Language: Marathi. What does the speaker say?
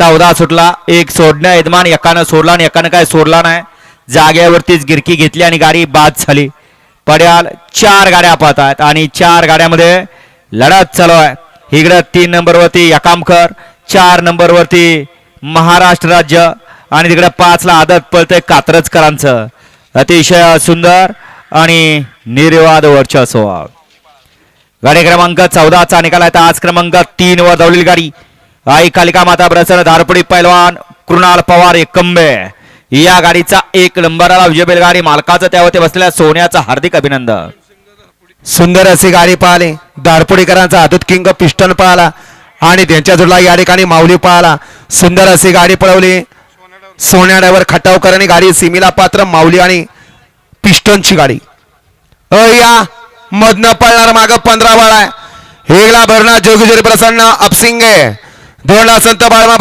चौदा सुटला. एक सोडण्या यजमान एकानं सोडला आणि एकानं काय सोडला नाही. जागेवरतीच गिरकी घेतली आणि गाडी बाद झाली. पड्याल चार गाड्या पाहत आहेत आणि चार गाड्यामध्ये लढत चालू आहे. इकडं तीन नंबरवरती यकामकर चार नंबरवरती महाराष्ट्र राज्य आणि तिकडे पाचला आदत पळतंय कात्रजकरांचं. अतिशय सुंदर आणि निर्वाद वर्चस्व. गाडी क्रमांक चौदाचा निकाल आहे. तर आज क्रमांक तीन वर धावलेली गाडी. कालिका माता प्रसन्न धारपडी पैलवान कृणाल पवार एकंबे या गाडीचा एक नंबरला विजय बैलगाडी मालकाचं त्यावरती बसलेल्या सोन्याचं हार्दिक अभिनंदन. सुंदर अशी गाडी पाहिली. दारपुडीकरांचा अदुत किंग पिस्टन पाहिला आणि त्यांच्या जोडला या ठिकाणी माऊली पाहिला. सुंदर अशी गाडी पळवली. सोन्याड्यावर खटावकर आणि गाडी सिमीला पात्र माऊली आणि पिस्टनची गाडी. अ या. मधनं पळणार माग पंधरा बाळ आहे. हेगला भरणा जोगीजोरी प्रसन्न अपसिंगे. धोरणा संत बाळमा